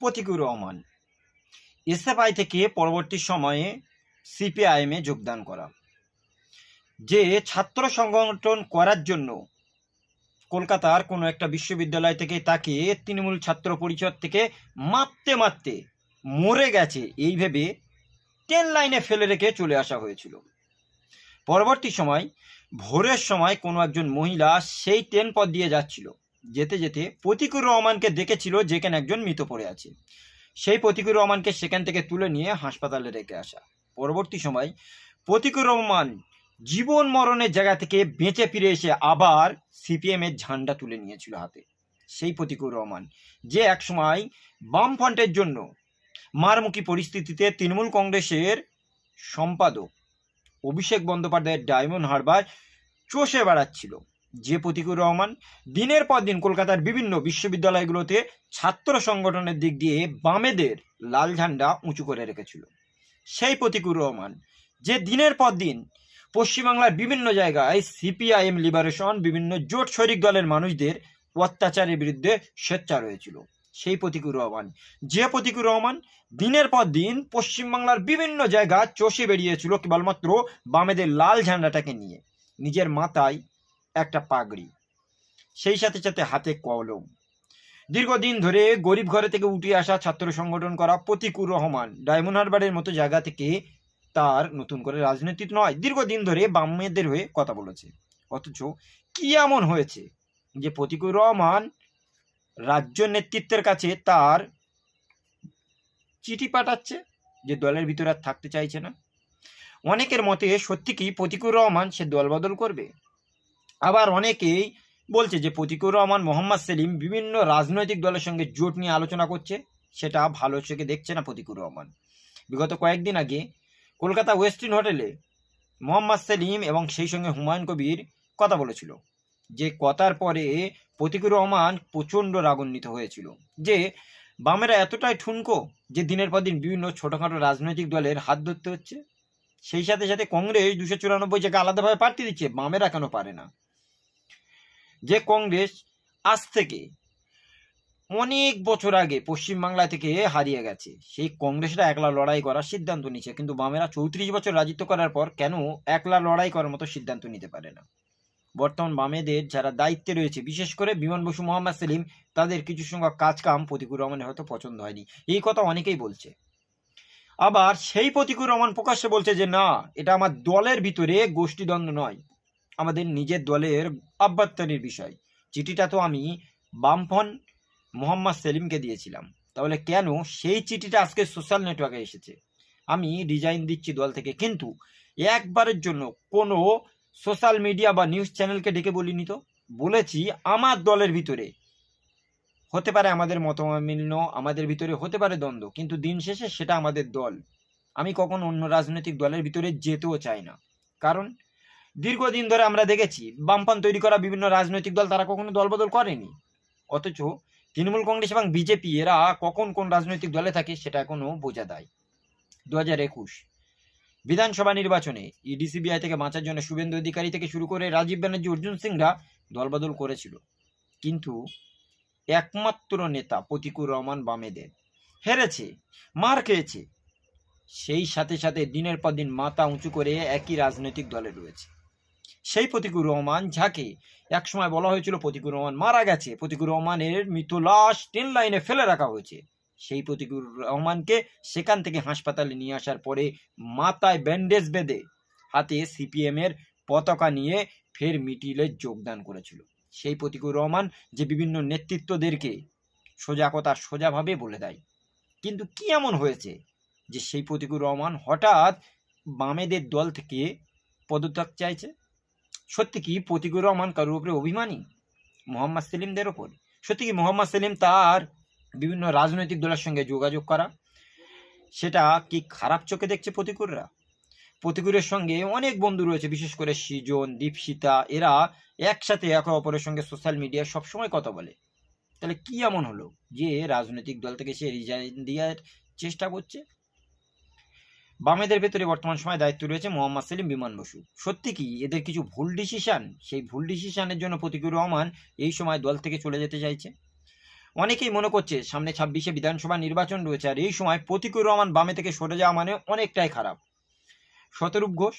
Pratikur Rahman. SFI থেকে পরবর্তী সময়ে সিপিআইএমে যোগদান করা। যে ছাত্র সংগঠন করার জন্য কলকাতার কোনো একটা বিশ্ববিদ্যালয় থেকে তাকে তৃণমূল ছাত্র পরিষদ থেকে মারতে মারতে মরে গেছে এই ভেবে ট্রেন লাইনে ফেলে রেখে চলে আসা হয়েছিল। পরবর্তী সময়, ভোরের সময় কোনো একজন মহিলা সেই ট্রেন পথ দিয়ে যাচ্ছিল। যেতে যেতে প্রতিকুর রহমানকে দেখেছিল যেখানে একজন মৃত পড়ে আছে। সেই প্রতিকুর রহমানকে সেখান থেকে তুলে নিয়ে হাসপাতালে রেখে আসা। পরবর্তী সময় প্রতিকুর রহমান জীবন মরণের জায়গা থেকে বেঁচে ফিরে এসে আবার সিপিএম এর ঝান্ডা তুলে নিয়েছিল হাতে। সেই প্রতিকুর রহমান যে একসময় বামফ্রন্টের জন্য মারমুখী পরিস্থিতিতে তৃণমূল কংগ্রেসের সম্পাদক অভিষেক বন্দ্যোপাধ্যায়ের ডায়মন্ড হারবার চষে বেড়াচ্ছিল। যে প্রতিকুর রহমান, দিনের পর দিন কলকাতার বিভিন্ন বিশ্ববিদ্যালয়গুলোতে ছাত্র সংগঠনের দিক দিয়ে বামেদের লাল ঝান্ডা উঁচু করে রেখেছিল। সেই প্রতিকুর রহমান, যে দিনের পর দিন পশ্চিমবাংলার বিভিন্ন জায়গায় সিপিআইএম লিবারেশন, বিভিন্ন জোট শরিক দলের মানুষদের অত্যাচারের বিরুদ্ধে স্বেচ্ছা রয়েছিল। সেই প্রতিকুর রহমান, যে প্রতিকুর রহমান, দিনের পর দিন পশ্চিমবাংলার বিভিন্ন জায়গা চষে বেরিয়েছিল কেবলমাত্র বামেদের লাল ঝান্ডাটাকে নিয়ে। নিজের মাথায় একটা পাগড়ি। সেই সাথে সাথে হাতে কলম। দীর্ঘদিন ধরে গরিব ঘরে থেকে উঠে আসা ছাত্র সংগঠন করা প্রতিকুর রহমান ডায়মন্ড হারবারের মতো জায়গা থেকে তার নতুন করে রাজনীতি নয়, দীর্ঘদিন ধরে বামেদের হয়ে কথা বলেছে। অথচ কি এমন হয়েছে যে প্রতিকুর রহমান রাজ্য নেতৃত্বের কাছে তার চিঠি পাঠাচ্ছে যে দলের ভিতরে আর থাকতে চাইছে না? অনেকের মতে সত্যি কি প্রতিকুর রহমান সে দল বদল করবে? আবার অনেকেই বলছে যে প্রতিকুর রহমান, মোহাম্মদ সেলিম বিভিন্ন রাজনৈতিক দলের সঙ্গে জোট নিয়ে আলোচনা করছে। সেটা ভালো চোখে দেখছে না প্রতিকুর রহমান। বিগত কয়েকদিন আগে কলকাতা ওয়েস্টিন হোটেলে মোহাম্মদ সেলিম এবং সেই সঙ্গে হুমায়ুন কবির কথা বলেছিল। যে কথার পরে প্রতিকুর রহমান প্রচণ্ড রাগান্বিত হয়েছিল। যে, বামেরা এতটাই ঠুনকো যে দিনের পর দিন বিভিন্ন ছোটোখাটো রাজনৈতিক দলের হাত ধরতে হচ্ছে। সেই সাথে সাথে কংগ্রেস দুশো চুরানব্বই জায়গায় আলাদাভাবে প্রার্থী দিচ্ছে। বামেরা কেন পারে না? যে কংগ্রেস আজ থেকে অনেক বছর আগে পশ্চিমবাংলা থেকে হারিয়ে গেছে। সেই কংগ্রেসরা একলা লড়াই করার সিদ্ধান্ত নিচ্ছে কিন্তু বামেরা চৌত্রিশ বছর রাজত্ব করার পর কেন একলা লড়াই করার মতো সিদ্ধান্ত নিতে পারে না? বর্তমান বামেদের যারা দায়িত্বে রয়েছে, বিশেষ করে বিমান বসু, মোহাম্মদ সেলিম, তাদের কিছু সংখ্যক কাজ কাম প্রতিকুর রহমানের হয়তো পছন্দ হয়নি। এই কথা অনেকেই বলছে। আবার সেই প্রতিকুর রহমান প্রকাশ্যে বলছে যে, না, এটা আমার দলের ভিতরে গোষ্ঠীদ্বন্দ্ব নয়। আমাদের নিজের দলের আভ্যন্তরীণ বিষয়। চিঠিটা তো আমি বামফন মোহাম্মদ সেলিমকে দিয়েছিলাম। তাহলে কেন সেই চিঠিটা আজকে সোশ্যাল নেটওয়ার্কে এসেছে? আমি রিজাইন দিচ্ছি দল থেকে, কিন্তু একবারের জন্য কোনো সোশ্যাল মিডিয়া বা নিউজ চ্যানেলকে ডেকে বলিনি তো? বলেছি আমার দলের ভিতরে। হতে পারে আমাদের মতমিল্য আমাদের ভিতরে হতে পারে দ্বন্দ্ব, কিন্তু দিন শেষে সেটা আমাদের দল। আমি কখনো অন্য রাজনৈতিক দলের ভিতরে যেতেও চাই না। কারণ দীর্ঘদিন ধরে আমরা দেখেছি বামপান তৈরি করা বিভিন্ন রাজনৈতিক দল তারা কখনো দলবদল করেনি। অথচ তৃণমূল কংগ্রেস এবং বিজেপি এরা কখন কোন রাজনৈতিক দলে থাকে সেটা এখনও বোঝা দেয়। দু হাজার একুশ বিধানসভা নির্বাচনে ইডিসিবিআই থেকে বাঁচার জন্য শুভেন্দু অধিকারী থেকে শুরু করে রাজীব ব্যানার্জি, অর্জুন সিংরা দলবদল করেছিল। কিন্তু একমাত্র নেতা প্রতিকুর রহমান বামেদের। হেরেছে, মার খেয়েছে। সেই সাথে সাথে দিনের পর দিন মাথা উঁচু করে একই রাজনৈতিক দলে রয়েছে। সেই প্রতিকুর রহমান যাকে একসময় বলা হয়েছিল প্রতিকুর রহমান মারা গেছে। প্রতিকুর রহমানের মৃত লাশ ট্রেন লাইনে ফেলে রাখা হয়েছে। সেই প্রতিকুর রহমানকে সেখান থেকে হাসপাতালে নিয়ে আসার পরে মাথায় ব্যান্ডেজ বেঁধে হাতে সিপিএম এর পতাকা নিয়ে ফের মিটিলে যোগদান করেছিল। সেই প্রতিকুর রহমান যে বিভিন্ন নেতৃত্বদেরকে সোজা কথা সোজাভাবে বলে দেয়। কিন্তু কি এমন হয়েছে যে সেই প্রতিকুর রহমান হঠাৎ বামেদের দল থেকে পদত্যাগ চাইছে? সত্যি কি প্রতিকুর রহমান কারোর উপরে অভিমানী? মোহাম্মদ সেলিমদের ওপর। সত্যি কি মোহাম্মদ সেলিম তার বিভিন্ন রাজনৈতিক দলের সঙ্গে যোগাযোগ করা? সেটা কি খারাপ চোখে দেখছে প্রতিকুররা প্রতিকুরের সঙ্গে অনেক বন্ধু রয়েছে, বিশেষ করে সৃজন, দীপশিতা। এরা একসাথে একে অপরের সঙ্গে সোশ্যাল মিডিয়ায় সবসময় কথা বলে। তাহলে কি এমন হলো যে রাজনৈতিক দল থেকে সে রিজাইন দেওয়ার চেষ্টা করছে? বামেদের ভেতরে বর্তমান সময় দায়িত্ব রয়েছে মোহাম্মদ সেলিম বিমান বসু। সত্যি কি এদের কিছু ভুল ডিসিশন সেই ভুল ডিসিশনের জন্য প্রতিকুর রহমান এই সময় দল থেকে চলে যেতে চাইছে? অনেকেই মনে করছে সামনে ছাব্বিশে বিধানসভা নির্বাচন রয়েছে আর এই সময় প্রতিকুর রহমান বামে থেকে সরে যাওয়া মানে অনেকটাই খারাপ। শতরূপ ঘোষ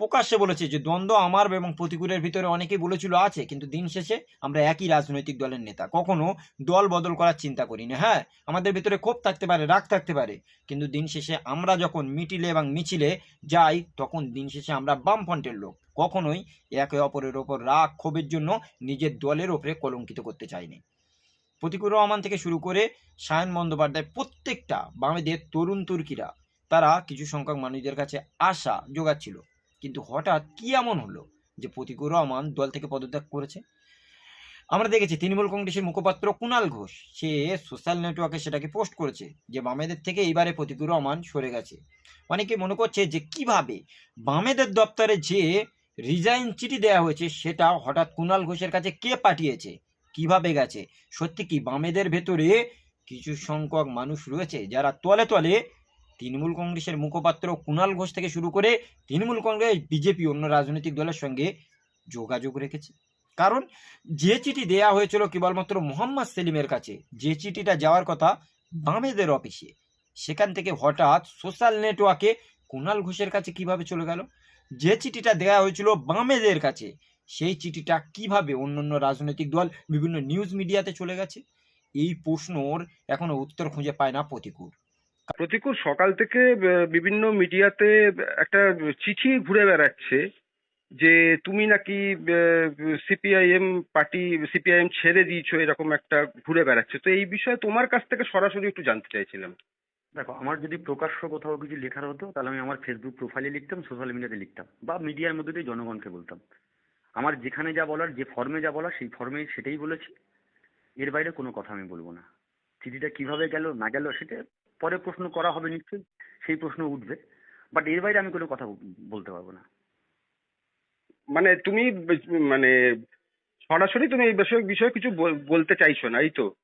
প্রকাশ্যে বলেছে যে দ্বন্দ্ব আমার এবং প্রতিকূলের ভিতরে অনেকেই বলেছিল আছে, কিন্তু দিন শেষে আমরা একই রাজনৈতিক দলের নেতা। কখনো দল বদল করার চিন্তা করি না হ্যাঁ আমাদের ভিতরে ক্ষোভ থাকতে পারে, রাগ থাকতে পারে, কিন্তু দিন শেষে আমরা যখন মিটিলে এবং মিছিলে যাই, তখন দিন শেষে আমরা বামফ্রন্টের লোক। কখনোই একে অপরের ওপর রাগ, ক্ষোভের জন্য নিজের দলের ওপরে কলঙ্কিত করতে চাইনি। প্রতিকুর রহমান থেকে শুরু করে সায়ন বন্দ্যোপাধ্যায়, প্রত্যেকটা বামেদের তরুণ তুর্কিরা তারা কিছু সংখ্যক মানুষদের কাছে আশা জোগাচ্ছিল কিন্তু হঠাৎ কি এমন হলো যে প্রতিকুর রহমান দল থেকে পদত্যাগ করেছে? আমরা দেখেছি তৃণমূল কংগ্রেসের মুখপাত্র কুণাল ঘোষ, সে সোশ্যাল নেটওয়ার্কে সেটাকে পোস্ট করেছে যে বামেদের থেকে এইবারে প্রতিকুর রহমান সরে গেছে। অনেকে মনে করছে যে কীভাবে বামেদের দপ্তরে যে রিজাইন চিঠি দেওয়া হয়েছে সেটা হঠাৎ কুণাল ঘোষের কাছে কে পাঠিয়েছে? কীভাবে গেছে? সত্যি কি বামেদের ভেতরে কিছু সংখ্যক মানুষ রয়েছে যারা তলে তলে তৃণমূল কংগ্রেসের মুখপাত্র কুণাল ঘোষ থেকে শুরু করে তৃণমূল কংগ্রেস, বিজেপি, অন্য রাজনৈতিক দলের সঙ্গে যোগাযোগ রেখেছে। কারণ যে চিঠি দেয়া হয়েছিল কেবলমাত্র মোহাম্মদ সেলিমের কাছে, যে চিঠিটা যাওয়ার কথা বামেদের অফিসে, সেখান থেকে হঠাৎ সোশ্যাল নেটওয়ার্কে কুণাল ঘোষের কাছে কীভাবে চলে গেল? যে চিঠিটা দেওয়া হয়েছিল বামেদের কাছে, সেই চিঠিটা কীভাবে অন্যান্য রাজনৈতিক দল, বিভিন্ন নিউজ মিডিয়াতে চলে গেছে? এই প্রশ্নর এখনও উত্তর খুঁজে পায় না প্রতিকূল। প্রতিকূল সকাল থেকে বিভিন্ন মিডিয়াতে একটা চিঠি ঘুরে বেড়াচ্ছে যে তুমি নাকি সিপিআইএম পার্টি, সিপিআইএম ছেড়ে দিয়েছ এরকম একটা ঘুরে বেড়াচ্ছে। তো এই বিষয়ে তোমার কাছ থেকে সরাসরি একটু জানতে চাইছিলাম। দেখো, আমার যদি প্রকাশ্য কোথাও কিছু লেখার হতো, তাহলে আমি আমার ফেসবুক প্রোফাইলে লিখতাম সোশ্যাল মিডিয়াতে লিখতাম, বা মিডিয়ার মধ্যে দিয়ে জনগণকে বলতাম। আমার যেখানে যা বলার, যে ফর্মে যা বলার, সেই ফর্মে সেটাই বলেছি। এর বাইরে কোনো কথা আমি বলব না। চিঠিটা কীভাবে গেল, না গেল, সেটা পরে প্রশ্ন করা হবে নিশ্চয়ই সেই প্রশ্ন উঠবে। বাট এর বাইরে আমি কোনো কথা বলতে পারব না। মানে তুমি মানে সরাসরি তুমি এই বিষয়ে বিষয়ে কিছু বলতে চাইছো না এই তো?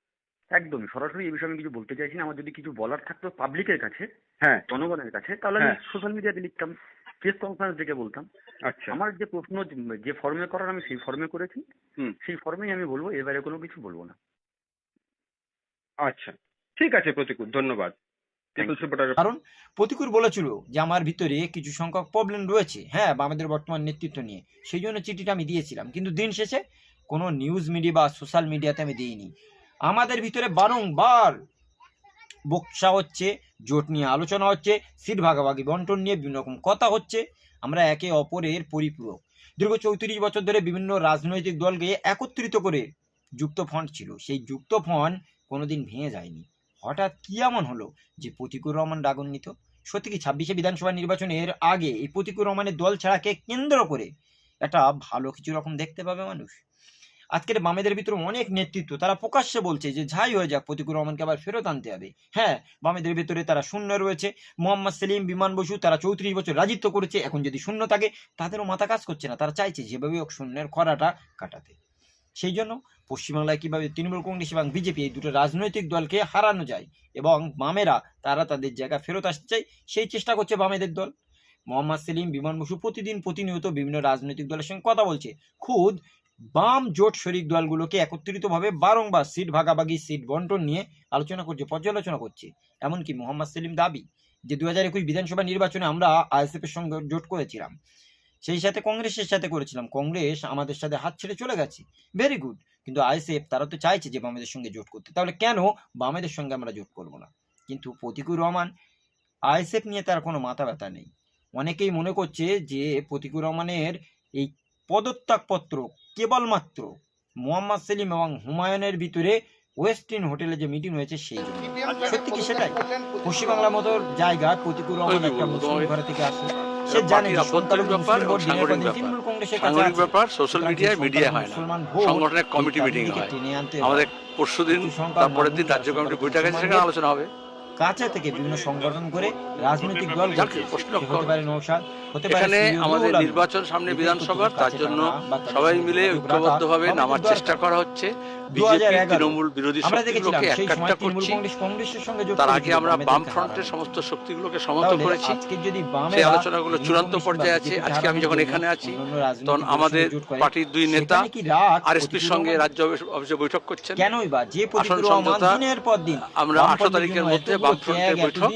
একদমই সরাসরি এই বিষয়ে আমি কিছু বলতে চাইছি না। আমার যদি কিছু বলার থাকতো পাবলিকের কাছে হ্যাঁ। জনগণের কাছে তাহলে আমি। সোশ্যাল মিডিয়াতে লিখতাম প্রেস কনফারেন্স থেকে বলতাম। আচ্ছা। আমার যে প্রশ্ন যে- ফর্মে করার আমি সেই ফর্মে করেছি। হুম। সেই ফর্মেই আমি বলব এবারে কোনো কিছু বলব না। আচ্ছা। ঠিক আছে প্রতিকূল ধন্যবাদ। কারণ প্রতিকূল বলেছিল যে আমার ভিতরে কিছু সংখ্যক প্রবলেম রয়েছে হ্যাঁ বা আমাদের বর্তমান নেতৃত্ব নিয়ে। সেই জন্য চিঠিটা আমি দিয়েছিলাম। কিন্তু দিন শেষে কোনো নিউজ মিডিয়া বা সোশ্যাল মিডিয়াতে আমি দিইনি। আমাদের ভিতরে বারংবার বক্সা হচ্ছে জোট নিয়ে আলোচনা হচ্ছে সিট ভাগাভাগি বন্টন নিয়ে বিভিন্ন রকম কথা হচ্ছে। আমরা একে অপরের পরিপূরক। দীর্ঘ চৌত্রিশ বছর ধরে বিভিন্ন রাজনৈতিক দলকে একত্রিত করে যুক্ত ফ্রন্ট ছিল। সেই যুক্ত ফ্রন্ট কোনোদিন ভেঙে যায়নি। হঠাৎ কি এমন হলো যে প্রতিকুর রহমান রাগান্বিত? সত্যি কি ছাব্বিশে বিধানসভা নির্বাচনের আগে এই প্রতিকুর রহমানের দল ছাড়াকে কেন্দ্র করে একটা ভালো কিছু রকম দেখতে পাবে মানুষ? আজকের বামেদের ভিতরে অনেক নেতৃত্ব তারা প্রকাশ্যে বলছে যে যাই হয়ে যাক, প্রতিকুর রহমানকে আবার ফেরত আনতে হবে। হ্যাঁ বামেদের ভিতরে তারা শূন্য রয়েছে। মোহাম্মদ সেলিম, বিমান বসু তারা চৌত্রিশ বছর রাজিত্ব করেছে। এখন যদি শূন্য থাকে, তাদেরও মাথা কাজ করছে না। তারা চাইছে যেভাবে হোক শূন্যের খরাটা কাটাতে। সেই জন্য পশ্চিমবাংলায় কীভাবে তৃণমূল কংগ্রেস এবং বিজেপি এই দুটো রাজনৈতিক দলকে হারানো যায় এবং বামেরা, তারা তাদের জায়গা ফেরত আসতে চায়, সেই চেষ্টা করছে বামেদের দল। মোহাম্মদ সেলিম বিমান বসু প্রতিদিন প্রতিনিয়ত বিভিন্ন রাজনৈতিক দলের সঙ্গে কথা বলছে। খুদ বাম জোট শরিক দলগুলোকে একত্রিতভাবে বারংবার সিট ভাগাভাগি, সিট বন্টন নিয়ে আলোচনা করছে, পর্যালোচনা করছে। এমনকি মোহাম্মদ সেলিম দাবি যে দু হাজার একুশ বিধানসভা নির্বাচনে আমরা আইএসএফ এর সঙ্গে জোট করেছিলাম। সেই সাথে কংগ্রেসের সাথে করেছিলাম। কংগ্রেস আমাদের সাথে হাত ছেড়ে চলে গেছে। ভেরি গুড কিন্তু আইএসএফ তারা তো চাইছে যে বামেদের সঙ্গে জোট করতে। তাহলে কেন বামেদের সঙ্গে আমরা জোট করব না? কিন্তু প্রতিকুর রহমান আইএসএফ নিয়ে তার কোনো মাথা ব্যথা নেই। অনেকেই মনে করছে যে প্রতিকুর রহমানের এই পদত্যাগপত্র কেবলমাত্র মোহাম্মদ সেলিম এবং হুমায়ুনের ভিতরে ওয়েস্টিন হোটেলে যে মিটিং হয়েছে সেই জন্য। সত্যি কি সেটাই? পশ্চিমবাংলার মতো জায়গা প্রতিকুর রহমান একটা মুসলিম ঘরে থেকে আসে। সে জানে যে ব্যাপার সাংগঠনিক ব্যাপার। সাংগঠনিক ব্যাপার সোশ্যাল মিডিয়ায় মিডিয়া হয় না সংগঠনের কমিটি মিটিং হয় হয়। আমাদের পরশুদিন দিন তারপরের দিন রাজ্য কমিটি বৈঠক আছে সেখানে আলোচনা হবে কাছে থেকে বিভিন্ন সংগঠন করে রাজনৈতিক দল যাক, করছে। প্রশ্ন সে হতে পারে নৌসাদ হতে পারে এখানে আমাদের নির্বাচন সামনে বিধানসভার তার জন্য সবাই মিলে ঐক্যবদ্ধভাবে নামার চেষ্টা করা হচ্ছে। বিজেপি তৃণমূল বিরোধী শক্তিগুলোকে একটা করছি। তার আগে আমরা বাম ফ্রন্টের সমস্ত শক্তিগুলোকে করেছি। যদি সেই আলোচনাগুলো চূড়ান্ত পর্যায়ে আছে। আজকে আমি যখন এখানে আছি তখন আমাদের পার্টির দুই নেতা আরএসপির সঙ্গে রাজ্য অফিসে বৈঠক করছেন। কেনই বা যে আসন সমঝোতা আমরা আঠারো তারিখের মধ্যে বামফ্রন্টের বৈঠক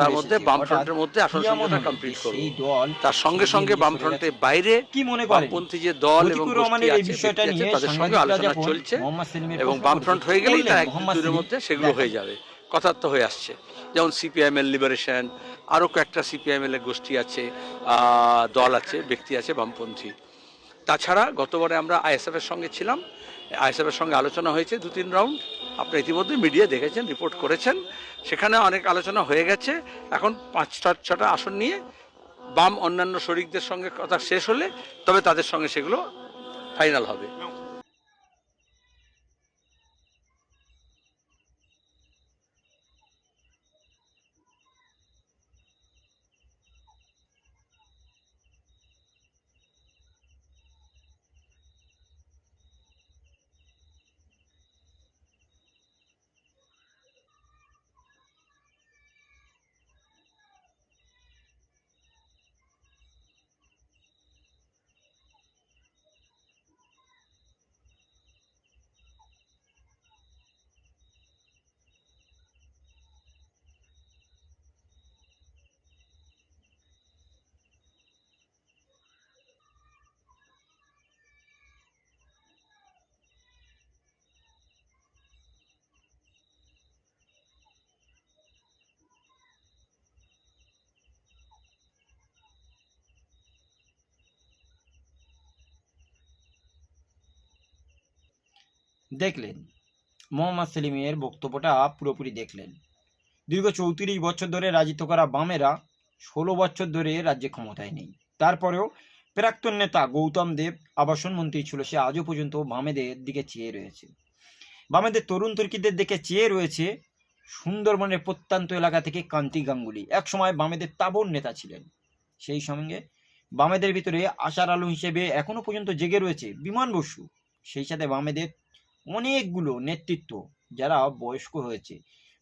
তার মধ্যে বামফ্রন্টের মধ্যে আসন কমপ্লিট করব। তার সঙ্গে সঙ্গে বামফ্রন্টের বাইরে কি মনে বামপন্থী যে দল এবং গোষ্ঠী আছে তাদের সঙ্গে আলোচনা চলছে এবং বামফ্রন্ট হয়ে গেলেই তার এক দুদিনের মধ্যে সেগুলো হয়ে যাবে। কথার্থ হয়ে আসছে। যেমন সিপিআইএম এর লিবারেশন আরও কয়েকটা সিপিআইএম এর গোষ্ঠী আছে আহ, দল আছে ব্যক্তি আছে বামপন্থী। তাছাড়া গতবারে আমরা আইএসএফ এর সঙ্গে ছিলাম। আইএসএফ এর সঙ্গে আলোচনা হয়েছে, দু তিন রাউন্ড। আপনারা ইতিমধ্যে মিডিয়া দেখেছেন, রিপোর্ট করেছেন। সেখানে অনেক আলোচনা হয়ে গেছে। এখন পাঁচটা, ছটা আসন নিয়ে বাম অন্যান্য শরিকদের সঙ্গে কথা শেষ হলে তবে তাদের সঙ্গে সেগুলো ফাইনাল হবে। দেখলেন। মোহাম্মদ সেলিমের বক্তব্যটা পুরোপুরি দেখলেন। দীর্ঘ চৌত্রিশ বছর ধরে রাজত্ব করা বামেরা ষোলো বছর ধরে রাজ্যে ক্ষমতায় নেই। তারপরেও প্রাক্তন নেতা গৌতম দেব, আবাসন মন্ত্রী ছিল সে আজও পর্যন্ত বামেদের দিকে চেয়ে রয়েছে। বামেদের তরুণ তুর্কিদের দিকে চেয়ে রয়েছে সুন্দরবনের প্রত্যন্ত এলাকা থেকে কান্তি গাঙ্গুলি। একসময় বামেদের তাবর নেতা ছিলেন। সেই সঙ্গে বামেদের ভিতরে আশার আলো হিসেবে এখনও পর্যন্ত জেগে রয়েছে বিমান বসু। সেই সাথে বামেদের অনেকগুলো নেতৃত্ব যারা বয়স্ক হয়েছে।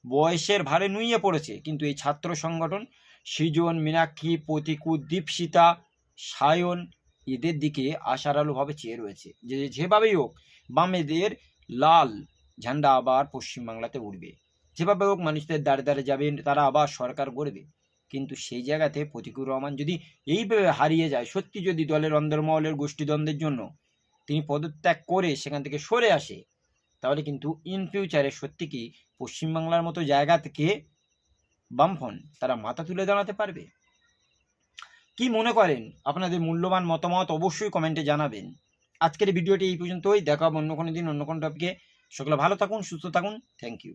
বয়সের ভারে নুইয়ে পড়েছে, কিন্তু এই ছাত্র সংগঠন সৃজন, মীনাক্ষী, প্রতিকু, দীপশিতা, সায়ন এদের দিকে আশার আলোভাবে চেয়ে রয়েছে। যে যেভাবেই হোক, বামেদের লাল ঝান্ডা আবার পশ্চিমবাংলাতে উঠবে যেভাবে হোক, মানুষদের দাঁড়ে দাঁড়ে যাবেন, তারা আবার সরকার গড়বে। কিন্তু সেই জায়গাতে প্রতিকুর রহমান যদি এইভাবে হারিয়ে যায়, সত্যি যদি দলের অন্দরমহলের গোষ্ঠীদ্বন্দ্বের জন্য তিনি পদত্যাগ করে সেখান থেকে সরে আসে। তাহলে কিন্তু ইন ফিউচারে সত্যি কি পশ্চিমবাংলার মতো জায়গা থেকে বামফন তারা মাথা তুলে দাঁড়াতে পারবে? কি মনে করেন? আপনাদের মূল্যবান মতামত অবশ্যই কমেন্টে জানাবেন। আজকের ভিডিওটি এই পর্যন্তই। দেখা অন্য কোনো দিন, অন্য কোনো টপিকে সকলে ভালো থাকুন, সুস্থ থাকুন। Thank you